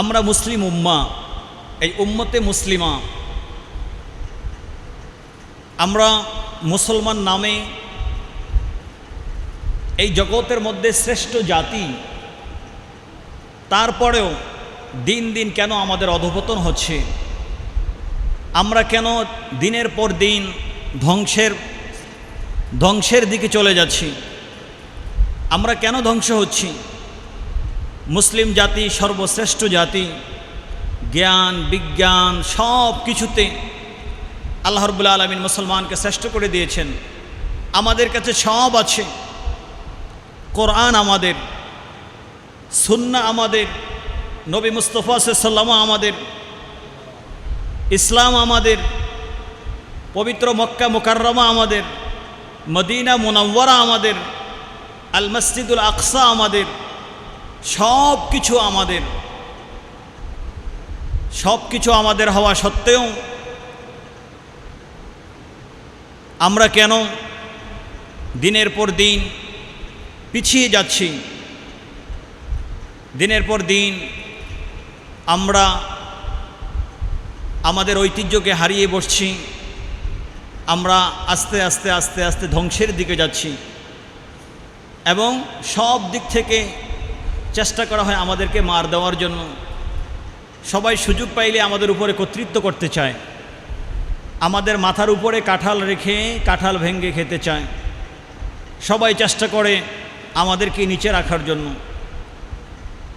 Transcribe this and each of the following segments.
আমরা মুসলিম উম্মা। এই উম্মতে মুসলিমা। আমরা মুসলমান নামে এই জগতের মধ্যে শ্রেষ্ঠ জাতি। তারপরেও দিন দিন কেন আমাদের অধপতন হচ্ছে? আমরা কেন দিনের পর দিন ধ্বংসের ধ্বংসের দিকে চলে যাচ্ছি? আমরা কেন ধ্বংস হচ্ছি? মুসলিম জাতি, সর্বশ্রেষ্ঠ জাতি, জ্ঞান, বিজ্ঞান, সব কিছুতে আল্লাহ আলমিন মুসলমানকে শ্রেষ্ঠ করে দিয়েছেন। আমাদের কাছে সব আছে। কোরআন আমাদের সুন্না আমাদের, নবী মুস্তফা সাল্লামা আমাদের, ইসলাম আমাদের, পবিত্র মক্কা মোকাররমা আমাদের, মদিনা মুনাওয়ারা আমাদের আল মসজিদুল আকসা আমাদের সব কিছু আমাদের। সব কিছু আমাদের হওয়া সত্ত্বেও আমরা কেন দিনের পর দিন পিছিয়ে যাচ্ছি? দিনের পর দিন আমরা আমাদের ঐতিহ্যকে হারিয়ে বসছি। আমরা আস্তে আস্তে আস্তে আস্তে ধ্বংসের দিকে যাচ্ছি। এবং সব দিক থেকে চেষ্টা করা হয় আমাদেরকে মার দেওয়ার জন্য। সবাই সুযোগ পাইলে আমাদের উপরে কর্তৃত্ব করতে চায়। আমাদের মাথার উপরে কাঁঠাল রেখে কাঁঠাল ভেঙ্গে খেতে চায়। সবাই চেষ্টা করে আমাদেরকে নিচে রাখার জন্য।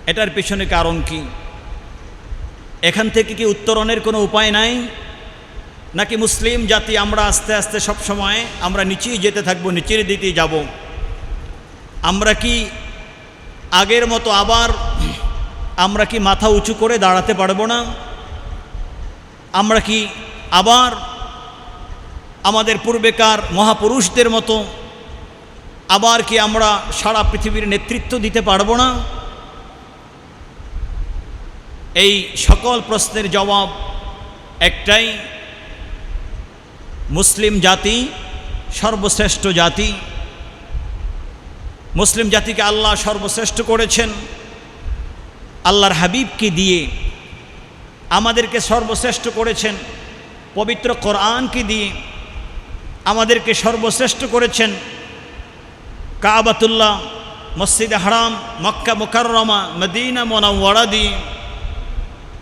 এটার পেছনে কারণ কি? এখান থেকে কি উত্তরণের কোনো উপায় নাই? নাকি মুসলিম জাতি আমরা আস্তে আস্তে সব সময় আমরা নিচেই যেতে থাকব, নিচের দিকেই যাব? আমরা কি আগের মতো আবার আমরা কি মাথা উঁচু করে দাঁড়াতে পারব না? আমরা কি আবার আমাদের পূর্বেকার মহাপুরুষদের মতো আবার কি আমরা সারা পৃথিবীর নেতৃত্ব দিতে পারব না? এই সকল প্রশ্নের জবাব একটাই, মুসলিম জাতি সর্বশ্রেষ্ঠ জাতি মুসলিম জাতিকে আল্লাহ সর্বশ্রেষ্ঠ করেছেন। আল্লাহর হাবিবকে দিয়ে আমাদেরকে সর্বশ্রেষ্ঠ করেছেন। পবিত্র কোরআনকে দিয়ে আমাদেরকে সর্বশ্রেষ্ঠ করেছেন। কাবাতুল্লাহ, মসজিদ হারাম, মক্কা মোকাররমা, মদিনা মোনাওয়াড়া দিয়ে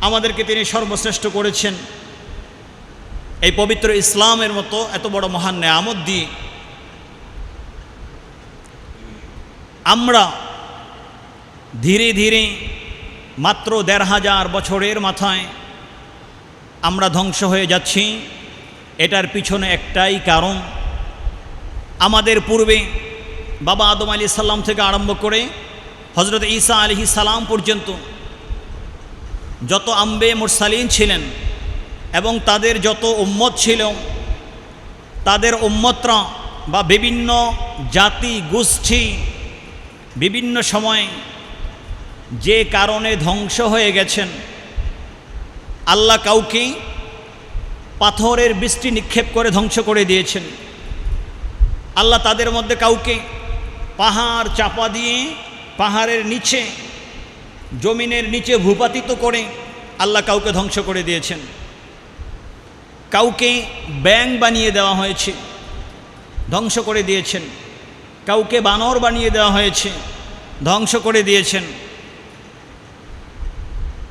আমাদেরকে তিনি সর্বশ্রেষ্ঠ করেছেন। এই পবিত্র ইসলামের মতো এত বড় মহান নেয়ামত দিয়ে আমরা ধীরে ধীরে মাত্র দেড় হাজার বছরের মাথায় আমরা ধ্বংস হয়ে যাচ্ছি। এটার পিছনে একটাই কারণ, আমাদের পূর্বে বাবা আদম আলী সাল্লাম থেকে আরম্ভ করে হজরত ঈসা আলহি সালাম পর্যন্ত যত আম্বে মুরসালিন ছিলেন এবং তাদের যত উম্মত ছিল, তাদের উম্মতরা বা বিভিন্ন জাতি গোষ্ঠী বিভিন্ন সময় যে কারণে ধ্বংস হয়ে গেছেন, আল্লাহ কাউকে পাথরের বৃষ্টি নিক্ষেপ করে ধ্বংস করে দিয়েছেন। আল্লাহ তাদের মধ্যে কাউকে পাহাড় চাপা দিয়ে পাহাড়ের নিচে, জমিনের নিচে ভূপাতিত করে আল্লাহ কাউকে ধ্বংস করে দিয়েছেন। কাউকে ব্যাং বানিয়ে দেওয়া হয়েছে, ধ্বংস করে দিয়েছেন। কাউকে বানর বানিয়ে দেওয়া হয়েছে, ধ্বংস করে দিয়েছেন।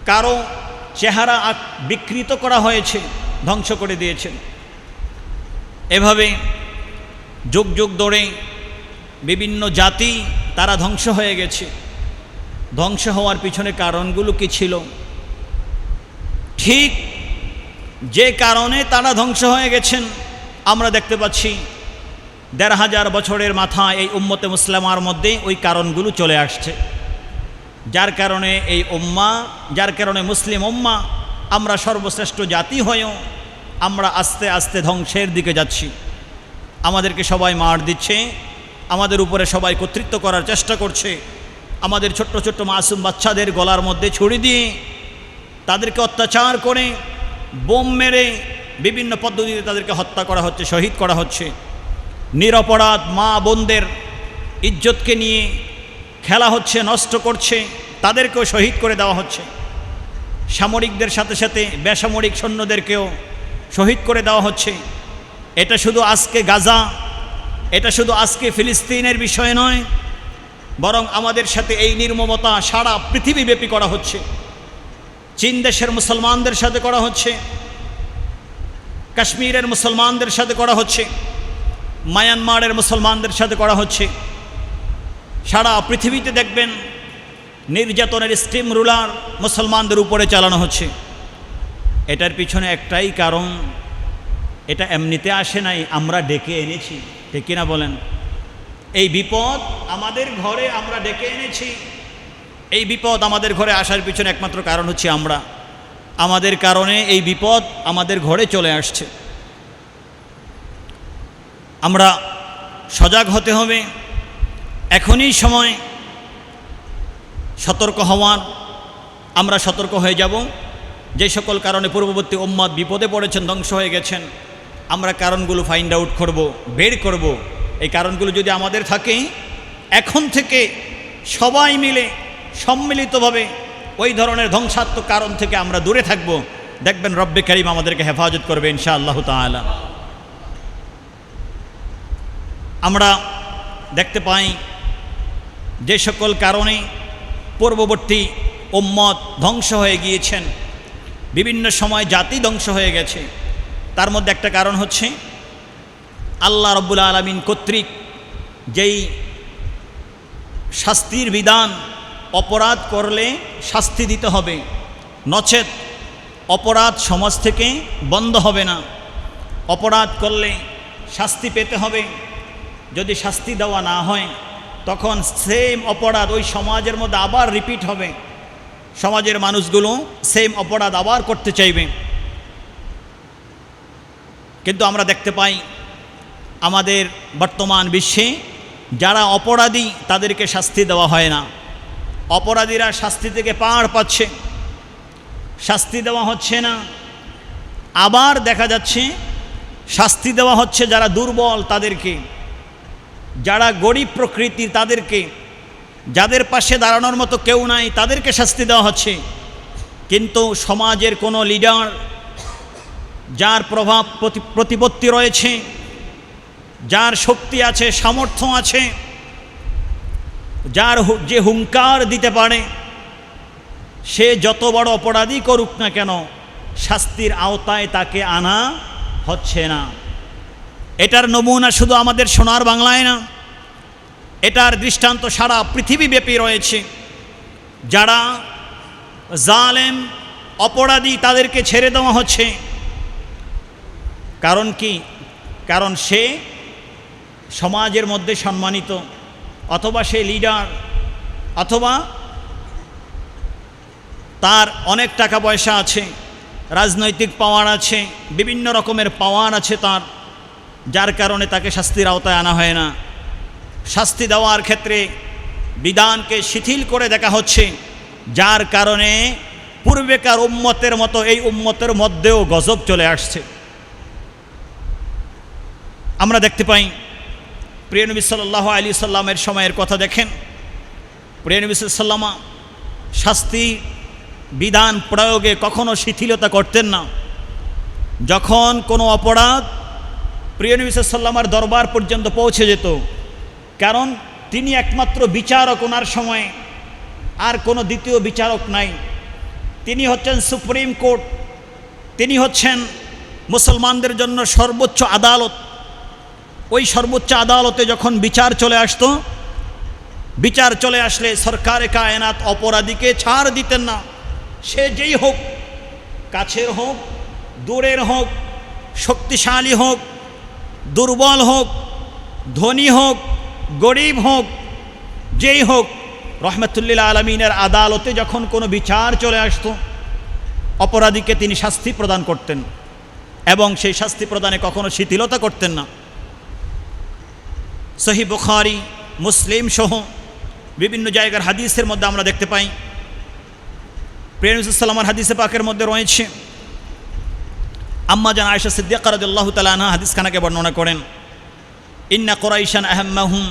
কারও চেহারা বিকৃত করা হয়েছে, ধ্বংস করে দিয়েছেন। এভাবে যুগ যুগ ধরে বিভিন্ন জাতি তারা ধ্বংস হয়ে গেছে। ধ্বংস হওয়ার পিছনে কারণগুলো কি ছিল? ঠিক যে কারণে তারা ধ্বংস হয়ে গেছেন, আমরা দেখতে পাচ্ছি দেড় হাজার বছরের মাথা এই উম্মতে মুসলামার মধ্যে ওই কারণগুলো চলে আসছে। যার কারণে এই উম্মা, যার কারণে মুসলিম উম্মা, আমরা সর্বশ্রেষ্ঠ জাতি হয়েও আমরা আস্তে আস্তে ধ্বংসের দিকে যাচ্ছি। আমাদেরকে সবাই মার দিচ্ছে, আমাদের উপরে সবাই কর্তৃত্ব করার চেষ্টা করছে। আমাদের ছোট্ট ছোট্ট মাসুম বাচ্চাদের গলার মধ্যে ছড়ি দিয়ে তাদেরকে অত্যাচার করে, বোম মেরে বিভিন্ন পদ্ধতিতে তাদেরকে হত্যা করা হচ্ছে, শহীদ করা হচ্ছে। নিরপরাধ মা বোনদের ইজ্জতকে নিয়ে খেলা হচ্ছে, নষ্ট করছে, তাদেরকেও শহীদ করে দেওয়া হচ্ছে। সামরিকদের সাথে সাথে বেসামরিক সৈন্যদেরকেও শহীদ করে দেওয়া হচ্ছে। এটা শুধু আজকে গাজা, এটা শুধু আজকে ফিলিস্তিনের বিষয় নয়, বরং আমাদের সাথে এই নির্মমতা সারা পৃথিবীব্যাপী করা হচ্ছে। চীন দেশের মুসলমানদের সাথে করা হচ্ছে, কাশ্মীরের মুসলমানদের সাথে করা হচ্ছে। মায়ানমারের মুসলমানদের সাথে করা হচ্ছে। সারা পৃথিবীতে দেখবেন নির্যাতনের স্টিম রুলার মুসলমানদের উপরে চালানো হচ্ছে। এটার পিছনে একটাই কারণ, এটা এমনিতে আসে নাই, আমরা ডেকে এনেছি। ঠিক কিনা বলেন? এই বিপদ আমাদের ঘরে আমরা ডেকে এনেছি। এই বিপদ আমাদের ঘরে আসার পিছনে একমাত্র কারণ হচ্ছে আমরা। আমাদের কারণে এই বিপদ আমাদের ঘরে চলে আসছে। আমরা সজাগ হতে হবে। এখনই সময়। সতর্ক হওয়ার। আমরা সতর্ক হয়ে যাব। যে সকল কারণে পূর্ববর্তী উম্মাদ বিপদে পড়েছেন, ধ্বংস হয়ে গেছেন, আমরা কারণগুলো ফাইন্ড আউট করব, বের করব। এই কারণগুলো যদি আমাদের থাকে, এখন থেকে সবাই মিলে, সম্মিলিতভাবে ওই ধরনের ধ্বংসাত্মক কারণ থেকে আমরা দূরে থাকব। দেখবেন রব্বে করিম আমাদেরকে হেফাজত করবে ইনশা আল্লাহ তালা আমরা দেখতে পাই যে সকল কারণে পূর্ববর্তী উম্মত ধ্বংস হয়ে গিয়েছেন। বিভিন্ন সময় জাতি ধ্বংস হয়ে গেছে। তার মধ্যে একটা কারণ হচ্ছে, আল্লাহ রব্বুল আলমিন কর্তৃক যেই শাস্তির বিধান অপরাধ করলে শাস্তি দিতে হবে, নচেত অপরাধ সমাজ থেকে বন্ধ হবে না। অপরাধ করলে শাস্তি পেতে হবে। যদি শাস্তি দেওয়া না হয়, তখন সেম অপরাধ ওই সমাজের মধ্যে আবার রিপিট হবে। সমাজের মানুষগুলো সেম অপরাধ আবার করতে চাইবে। কিন্তু আমরা দেখতে পাই, আমাদের বর্তমান বিশ্বে যারা অপরাধী, তাদেরকে শাস্তি দেওয়া হয় না। অপরাধীরা শাস্তি থেকে পাড় পাচ্ছে। শাস্তি দেওয়া হচ্ছে না। আবার দেখা যাচ্ছে, শাস্তি দেওয়া হচ্ছে যারা দুর্বল তাদেরকে। যারা গরিব প্রকৃতির তাদেরকে, যাদের পাশে দাঁড়ানোর মতো কেউ নাই, তাদেরকে শাস্তি দেওয়া হচ্ছে। কিন্তু সমাজের কোনো লিডার যার প্রভাব প্রতি প্রতিপত্তি রয়েছে, যার শক্তি আছে, সামর্থ্য আছে, যার যে হুঙ্কার দিতে পারে, সে যত বড় অপরাধী করুক না কেন, শাস্তির আওতায় তাকে আনা হচ্ছে না। এটার নমুনা শুধু আমাদের সোনার বাংলায় না, এটার দৃষ্টান্ত সারা পৃথিবীব্যাপী রয়েছে। যারা জালেম, অপরাধী তাদেরকে ছেড়ে দেওয়া হচ্ছে। কারণ কি? কারণ সে সমাজের মধ্যে সম্মানিত, অথবা সে লিডার, অথবা তার অনেক টাকা পয়সা আছে, রাজনৈতিক পাওয়ার আছে, বিভিন্ন রকমের পাওয়ার আছে তার। যার কারণে তাকে শাস্তির আওতায় আনা হয় না। শাস্তি দেওয়ার ক্ষেত্রে বিধানকে শিথিল করে দেখা হচ্ছে, যার কারণে পূর্বেকার উম্মতের মতো এই উম্মতের মধ্যেও গজব চলে আসছে। আমরা দেখতে পাই, প্রিয় নবী সাল্লাহ আলী সাল্লামের সময়ের কথা দেখেন। প্রিয় নবী সাল্লামা শাস্তি বিধান প্রয়োগে কখনো শিথিলতা করতেন না। যখন কোনো অপরাধ প্রিয় নবী সাল্লামার দরবার পর্যন্ত পৌঁছে যেত। কারণ তিনি একমাত্র বিচারক ওনার সময়ে, আর কোনো দ্বিতীয় বিচারক নাই। তিনি হচ্ছেন সুপ্রিম কোর্ট, তিনি হচ্ছেন মুসলমানদের জন্য সর্বোচ্চ আদালত। ওই সর্বোচ্চ আদালতে যখন বিচার চলে আসতো, বিচার চলে আসলে সরকারে কায়নাত অপরাধীকে ছাড় দিতেন না। সে যেই হোক, কাছের হোক, দূরের হোক, শক্তিশালী হোক দুর্বল হোক, ধনী হোক, গরিব হোক, যেই হোক, রহমতুল্লিল আলমিনের আদালতে যখন কোনো বিচার চলে আসত, অপরাধীকে তিনি শাস্তি প্রদান করতেন এবং সেই শাস্তি প্রদানে কখনো শিথিলতা করতেন না। সহি বুখারি, মুসলিম সহ বিভিন্ন জায়গার হাদিসের মধ্যে আমরা দেখতে পাই। প্রেমসাল্লামার হাদিসে পাকের মধ্যে রয়েছে আম্মা জান আয়সা সিদ্দিকা রাদিয়াল্লাহু আল্লাহ তালা হাদিস খানাকে বর্ণনা করেন ইন্না কোরাইশান আহম্মাহুম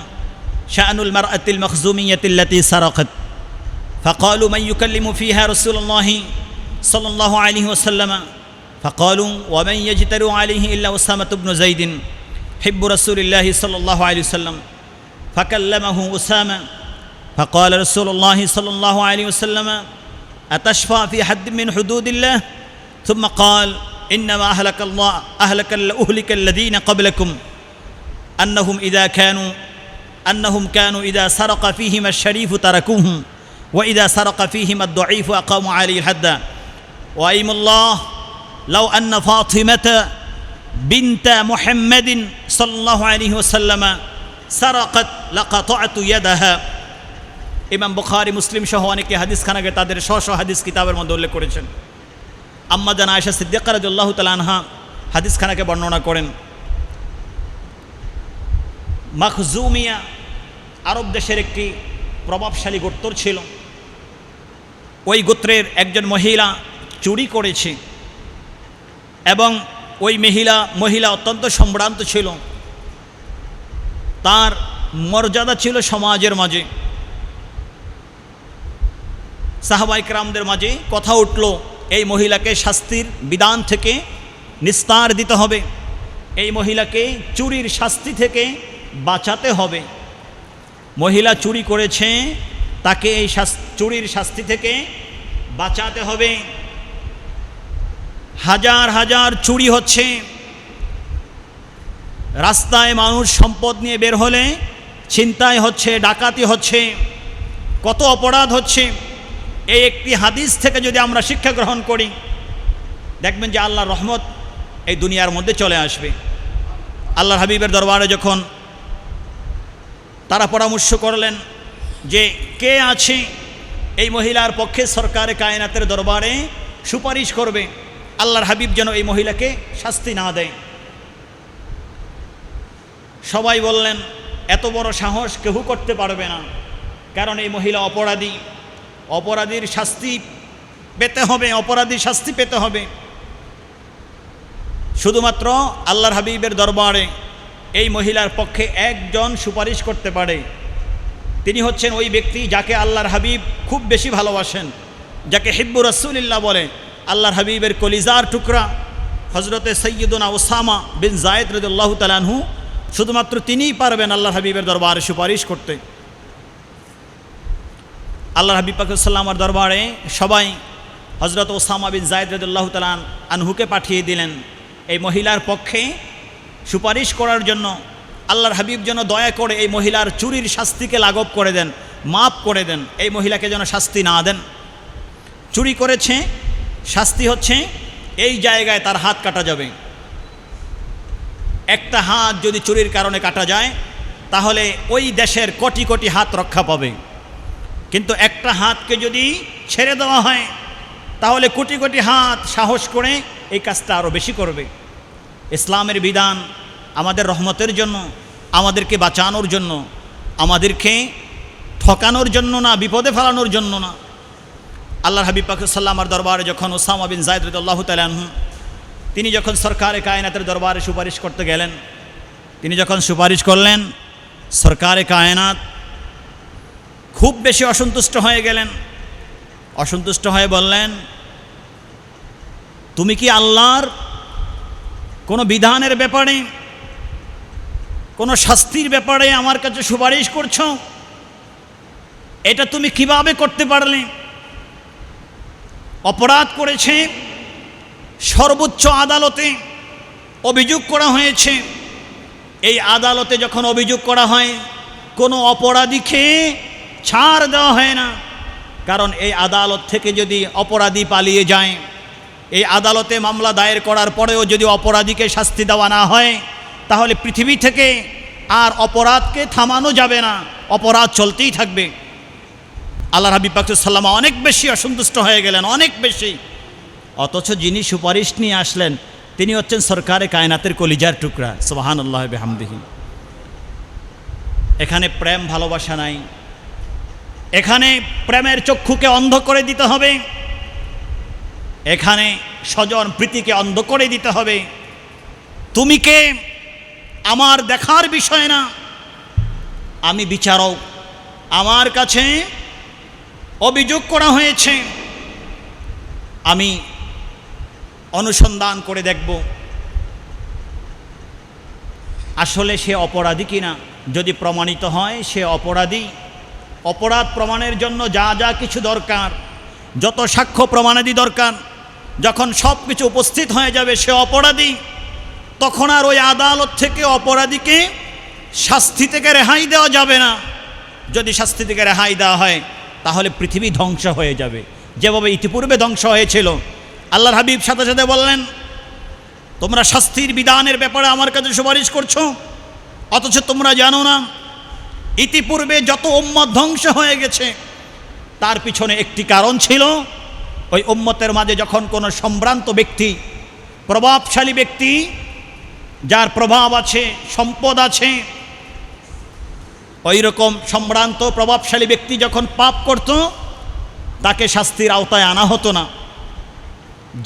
শাআনুল মারআতিল মখজুমিয়াতিল্লাতি সারাকাত فقالوا من يكلم فيها رسول الله صلى الله عليه وسلم فقالوا ومن يجترئ عليه إلا أسامة بن زيد حب رسول الله صلى الله عليه وسلم فكلمه أسامة فقال رسول الله صلى الله عليه وسلم أتشفى في حد من حدود الله ثم قال إنما أهلك الله أهلك أهلك الذين قبلكم أنهم إذا كانوا أنهم كانوا إذا سرق فيهم الشريف تركوهم وإذا سرق فيهم الضعيف أقاموا عليه الحد وأيم الله لو أن فاطمة بنت محمد صلى الله عليه وسلم سرقت لقطعت يدها ইমাম বুখারি মুসলিম সহ অনেকে হাদিস খানাকে তাদের স্ব স্ব হাদিস কিতাবের মধ্যে উল্লেখ করেছেন আম্মাদান আয়সা সিদ্দিকা রাদিয়াল্লাহু তাআলা আনহা হাদিস খানাকে বর্ণনা করেন, মাখজুমিয়া আরব দেশের একটি প্রভাবশালী গোত্র ছিল। ওই গোত্রের একজন মহিলা চুরি করেছে এবং ওই মহিলা মহিলা অত্যন্ত সম্ভ্রান্ত ছিল। তার মর্যাদা ছিল সমাজের মাঝে। সাহাবাইকরামদের মাঝে কথা উঠল এই মহিলাকে শাস্তির বিধান থেকে নিস্তার দিতে হবে। এই মহিলাকে চুরির শাস্তি থেকে বাঁচাতে হবে। মহিলা চুরি করেছে, তাকে এই চুরির শাস্তি থেকে বাঁচাতে হবে। হাজার হাজার চুরি হচ্ছে। রাস্তায় মানুষ সম্পদ নিয়ে বের হলে চিন্তায় হচ্ছে, ডাকাতি হচ্ছে, কত অপরাধ হচ্ছে। এই একটি হাদিস থেকে যদি আমরা শিক্ষা গ্রহণ করি, দেখবেন যে আল্লাহর রহমত এই দুনিয়ার মধ্যে চলে আসবে। আল্লাহর হাবিবের দরবারে যখন তারা পরামর্শ করলেন যে, কে আছে? এই মহিলার পক্ষে সরকারে কায়নাতের দরবারে সুপারিশ করবে, আল্লাহর হাবিব যেন এই মহিলাকে শাস্তি না দেয়। সবাই বললেন, এত বড় সাহস কেউ করতে পারবে না? কারণ এই মহিলা অপরাধী। অপরাধীর শাস্তি পেতে হবে অপরাধী শাস্তি পেতে হবে। শুধুমাত্র আল্লাহর হাবিবের দরবারে এই মহিলার পক্ষে একজন সুপারিশ করতে পারে। তিনি হচ্ছেন ওই ব্যক্তি যাকে আল্লাহর হাবিব খুব বেশি ভালোবাসেন, যাকে হিব্বু রসুলিল্লাহ বলে। আল্লাহর হাবিবের কলিজার টুকরা হজরতে সৈয়দুনা ওসামা বিন জায়দ রদুল্লাহ তালানহু শুধুমাত্র তিনিই পারবেন আল্লাহ হাবিবের দরবারে সুপারিশ করতে। আল্লাহ হাবিব পাকুসাল্লামার দরবারে সবাই হজরত ওসামা বিন জায়দ রদুল্লাহ তালান আনহুকে পাঠিয়ে দিলেন। এই মহিলার পক্ষে সুপারিশ করার জন্য আল্লাহর হাবিব যেন দয়া করে এই মহিলার চুরির শাস্তিকে লাঘব করে দেন মাপ করে দেন, এই মহিলাকে যেন শাস্তি না দেন। চুরি করেছে, শাস্তি হচ্ছে এই জায়গায় তার হাত কাটা যাবে। একটা হাত যদি চুরির কারণে কাটা যায়, তাহলে ওই দেশের কোটি কোটি হাত রক্ষা পাবে। কিন্তু একটা হাতকে যদি ছেড়ে দেওয়া হয়, তাহলে কোটি কোটি হাত সাহস করে এই কাজটা আরও বেশি করবে। ইসলামের বিধান আমাদের রহমতের জন্য, আমাদেরকে বাঁচানোর জন্য, আমাদেরকে ঠকানোর জন্য না, বিপদে ফেলানোর জন্য না। আল্লাহ হাবিব পাকুসাল্লামার দরবারে যখন ওসামা বিন জায়দ রদুল্লাহ তালানহু তিনি যখন সরকারে কায়নাতের দরবারে সুপারিশ করতে গেলেন, তিনি যখন সুপারিশ করলেন, সরকারে কায়নাত খুব বেশি অসন্তুষ্ট হয়ে গেলেন। অসন্তুষ্ট হয়ে বললেন, তুমি কি আল্লাহর কোনো বিধানের ব্যাপারে, কোনো শাস্তির ব্যাপারে আমার কাছে সুপারিশ করছ? এটা তুমি কীভাবে করতে পারলে? অপরাধ করেছে, সর্বোচ্চ আদালতে অভিযোগ করা হয়েছে। এই আদালতে যখন অভিযোগ করা হয়, কোনো অপরাধীকে ছাড় দেওয়া হয় না। কারণ এই আদালত থেকে যদি অপরাধী পালিয়ে যায়, এই আদালতে মামলা দায়ের করার পরেও যদি অপরাধীকে শাস্তি দেওয়া না হয়, তাহলে পৃথিবী থেকে আর অপরাধকে থামানো যাবে না, অপরাধ চলতেই থাকবে। আল্লাহ হাবিব পাকুসাল্লামা অনেক বেশি অসন্তুষ্ট হয়ে গেলেন, অনেক বেশি। অথচ যিনি সুপারিশ নিয়ে আসলেন, তিনি হচ্ছেন সরকারে কায়নাতের কলিজার টুকরা। সোহান আল্লাহ বেহামদিহীন এখানে প্রেম ভালোবাসা নাই এখানে প্রেমের চক্ষুকে অন্ধ করে দিতে হবে। এখানে স্বজন প্রীতিকে অন্ধ করে দিতে হবে। তুমি কে? আমার দেখার বিষয় না। আমি বিচারক। আমার কাছে অভিযোগ করা হয়েছে। আমি অনুসন্ধান করে দেখব। আসলে সে অপরাধী কিনা? যদি প্রমাণিত হয় সে অপরাধী অপরাধ প্রমাণের জন্য যা যা কিছু দরকার, যত সাক্ষ্য প্রমাণাদি দরকার, যখন সব কিছু উপস্থিত হয়ে যাবে সে অপরাধী, তখন আর ওই আদালত থেকে অপরাধীকে শাস্তি থেকে রেহাই দেওয়া যাবে না। যদি শাস্তি থেকে রেহাই দেওয়া হয়, তাহলে পৃথিবী ধ্বংস হয়ে যাবে। যেভাবে ইতিপূর্বে ধ্বংস হয়েছিল। আল্লাহর হাবিব সাথে সাথে বললেন, তোমরা শাস্তির বিধানের ব্যাপারে আমার কাছে সুপারিশ করছ, অথচ তোমরা জানো না ইতিপূর্বে যত উম্মত ধ্বংস হয়ে গেছে, তার পিছনে একটি কারণ ছিল, ওই উম্মতের মাঝে যখন কোনো সম্ভ্রান্ত ব্যক্তি, প্রভাবশালী ব্যক্তি, যার প্রভাব আছে, সম্পদ আছে ওই রকম সম্ভ্রান্ত, প্রভাবশালী ব্যক্তি যখন পাপ করত, তাকে শাস্তির আওতায় আনা হতো না।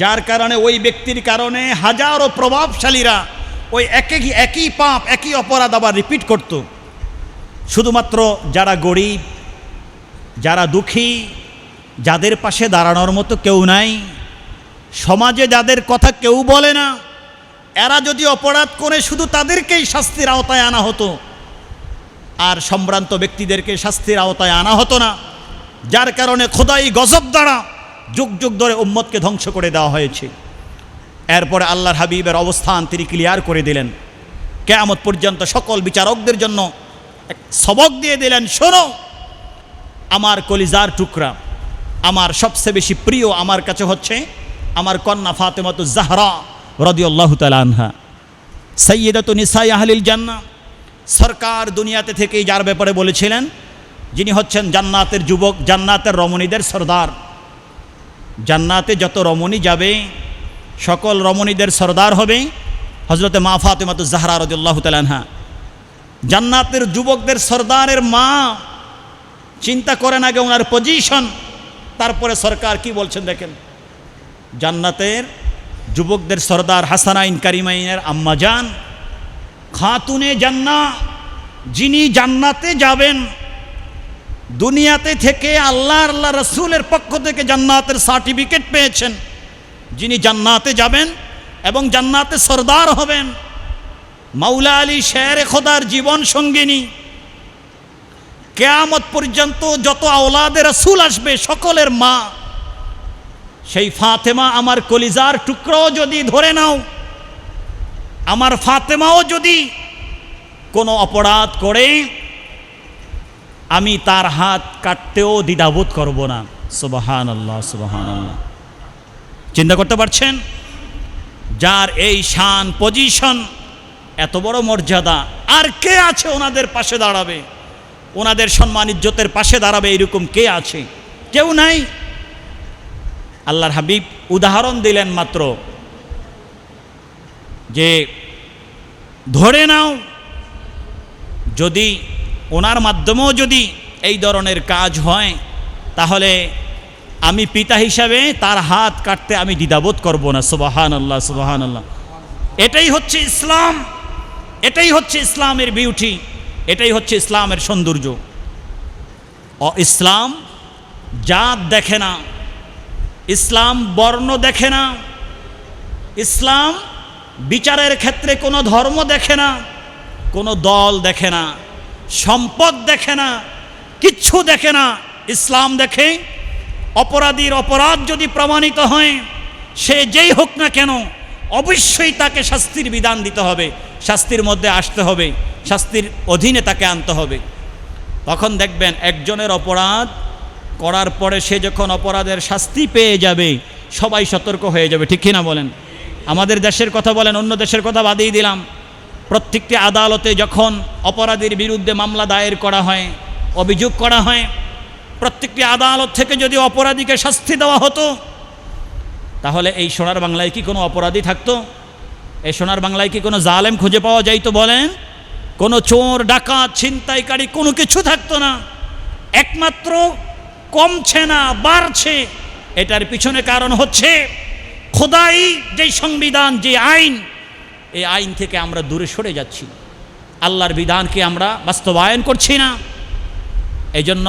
যার কারণে ওই ব্যক্তির কারণে হাজারো প্রভাবশালীরা ওই একই একই পাপ, একই অপরাধ আবার রিপিট করত। শুধুমাত্র যারা গরিব, যারা দুঃখী, যাদের পাশে দাঁড়ানোর মতো কেউ নাই, সমাজে যাদের কথা কেউ বলে না, এরা যদি অপরাধ করে শুধু তাদেরকেই শাস্তির আওতায় আনা হতো, আর সম্ভ্রান্ত ব্যক্তিদেরকে শাস্তির আওতায় আনা হতো না, যার কারণে খোদাই গজব দ্বারা যুগ যুগ ধরে উম্মতকে ধ্বংস করে দেওয়া হয়েছে। এরপরে আল্লাহর হাবিবের অবস্থান তিনি ক্লিয়ার করে দিলেন। কেয়ামত পর্যন্ত সকল বিচারকদের জন্য সবক দিয়ে দিলেন, শোনো, আমার কলিজার টুকরা, আমার সবচেয়ে বেশি প্রিয় আমার কাছে হচ্ছে আমার কন্যা ফাতেমাতু জাহরা রদিউল্লাহ আনহা। সৈয়দাত নিসাই আহলিল জান্না সরকার দুনিয়াতে থেকেই যার ব্যাপারে বলেছিলেন, যিনি হচ্ছেন জান্নাতের যুবক, জান্নাতের রমণীদের সর্দার। জান্নাতে যত রমণী যাবে, সকল রমণীদের সর্দার হবে হজরতে মা ফাতেমাতু জাহরা রদুল্লাহ তালানহা জান্নাতের যুবকদের সর্দারের মা চিন্তা করেন আগে ওনার পজিশন তারপরে সরকার কি বলছেন দেখেন। জান্নাতের যুবকদের সর্দার হাসানাইন কারিমাইনের আম্মাজান খাতুনে জান্না, যিনি জান্নাতে যাবেন, দুনিয়াতে থেকে আল্লাহ আল্লাহ রসুলের পক্ষ থেকে জান্নাতের সার্টিফিকেট পেয়েছেন, যিনি জান্নাতে যাবেন এবং জান্নাতে সর্দার হবেন। মাওলা আলী শের খোদার জীবন সঙ্গিনী। কেয়ামত পর্যন্ত যত আওলাদের রসুল আসবে, সকলের মা, সেই ফাতেমা আমার কলিজার টুকরো যদি ধরে নাও, আমার ফাতেমাও যদি কোনো অপরাধ করে, আমি তার হাত কাটতেও দ্বিধাবোধ করব না। সুবাহান আল্লাহ সুবাহান আল্লাহ চিন্তা করতে পারছেন? যার এই শান পজিশন এত বড় মর্যাদা। আর কে আছে ওনাদের পাশে দাঁড়াবে? ওনাদের সম্মান ইজ্জতের পাশে দাঁড়াবে এরকম কে আছে? কেউ নাই? আল্লাহর হাবিব উদাহরণ দিলেন মাত্র যে, ধরে নাও, যদি ওনার মাধ্যমেও যদি এই ধরনের কাজ হয়, তাহলে আমি পিতা হিসাবে তার হাত কাটতে আমি দ্বিধাবোধ করব না। সুবাহান আল্লাহ সুবাহান আল্লাহ এটাই হচ্ছে ইসলাম। এটাই হচ্ছে ইসলামের বিউটি এটাই হচ্ছে ইসলামের সৌন্দর্য। অ, ইসলাম জাত দেখে না, ইসলাম বর্ণ দেখে না, ইসলাম বিচারের ক্ষেত্রে কোনো ধর্ম দেখে না, কোনো দল দেখে না, সম্পদ দেখে না, কিচ্ছু দেখে না। ইসলাম দেখে অপরাধীর অপরাধ যদি প্রমাণিত হয়, সে যেই হোক না কেন, অবশ্যই তাকে শাস্তির বিধান দিতে হবে। শাস্তির মধ্যে আসতে হবে, শাস্তির অধীনে তাকে আনতে হবে। তখন দেখবেন একজনের অপরাধ করার পরে সে যখন অপরাধের শাস্তি পেয়ে যাবে, সবাই সতর্ক হয়ে যাবে। ঠিক কিনা বলেন? আমাদের দেশের কথা বলেন, অন্য দেশের কথা বাদেই দিলাম। প্রত্যেকটি আদালতে যখন অপরাধীর বিরুদ্ধে মামলা দায়ের করা হয়, অভিযোগ করা হয়, প্রত্যেকটি আদালত থেকে যদি অপরাধীকে শাস্তি দেওয়া হতো, তাহলে এই সোনার বাংলায় কি কোনো অপরাধী থাকতো? এই সোনার বাংলায় কি কোনো জালেম খুঁজে পাওয়া যাইতো বলেন? কোনো চোর, ডাকাত, ছিনতাইকারী কোনো কিছু থাকতো না। একমাত্র কমছে না, বাড়ছে। এটার পিছনে কারণ হচ্ছে খোদাই যে সংবিধান, যে আইন, এই আইন থেকে আমরা দূরে সরে যাচ্ছি। আল্লাহর বিধানকে আমরা বাস্তবায়ন করছি না। এই জন্য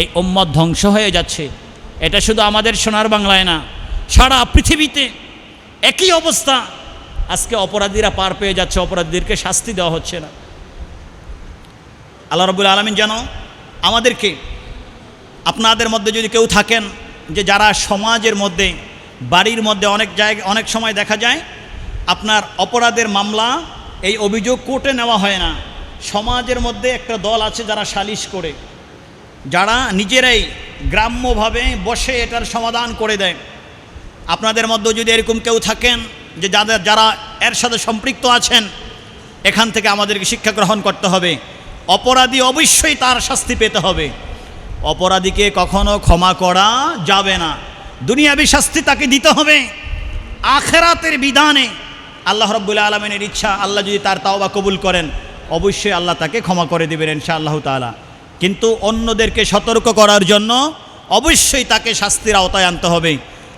এই উম্মত ধ্বংস হয়ে যাচ্ছে। এটা শুধু আমাদের সোনার বাংলায় না, সারা পৃথিবীতে একই অবস্থা। আজকে অপরাধীরা পার পেয়ে যাচ্ছে, অপরাধীদেরকে শাস্তি দেওয়া হচ্ছে না। আল্লাহ রবুল আলমিন যেন আমাদেরকে, আপনাদের মধ্যে যদি কেউ থাকেন, যে যারা সমাজের মধ্যে, বাড়ির মধ্যে অনেক জায়গা, অনেক সময় দেখা যায়, আপনার অপরাধের মামলা, এই অভিযোগ কোর্টে নেওয়া হয় না। সমাজের মধ্যে একটা দল আছে যারা সালিশ করে। যারা নিজেরাই গ্রাম্যভাবে বসে এটার সমাধান করে দেয়। আপনাদের মধ্যে যদি এরকম কেউ থাকেন যে যাদের, যারা এর সাথে সম্পৃক্ত আছেন, এখান থেকে আমাদেরকে শিক্ষা গ্রহণ করতে হবে। অপরাধী অবশ্যই তার শাস্তি পেতে হবে। অপরাধীকে কখনো ক্ষমা করা যাবে না। দুনিয়াবি শাস্তি তাকে দিতে হবে। আখেরাতের বিধানে আল্লাহ রব্বুল্লা আলমিনের ইচ্ছা, আল্লাহ যদি তার তাওবা কবুল করেন, অবশ্যই আল্লাহ তাকে ক্ষমা করে দেবেন ইনশা আল্লাহ তালা কিন্তু অন্যদেরকে সতর্ক করার জন্য অবশ্যই তাকে শাস্তির আওতায় আনতে হবে।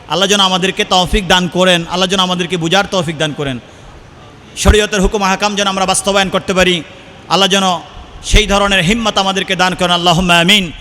আল্লাহ যেন আমাদেরকে তৌফিক দান করেন, আল্লাহ যেন আমাদেরকে বুঝার তৌফিক দান করেন। শরীয়তের হুকুম হাকাম যেন আমরা বাস্তবায়ন করতে পারি, আল্লাহ যেন সেই ধরনের হিম্মত আমাদেরকে দান করেন। আল্লাহ আমিন।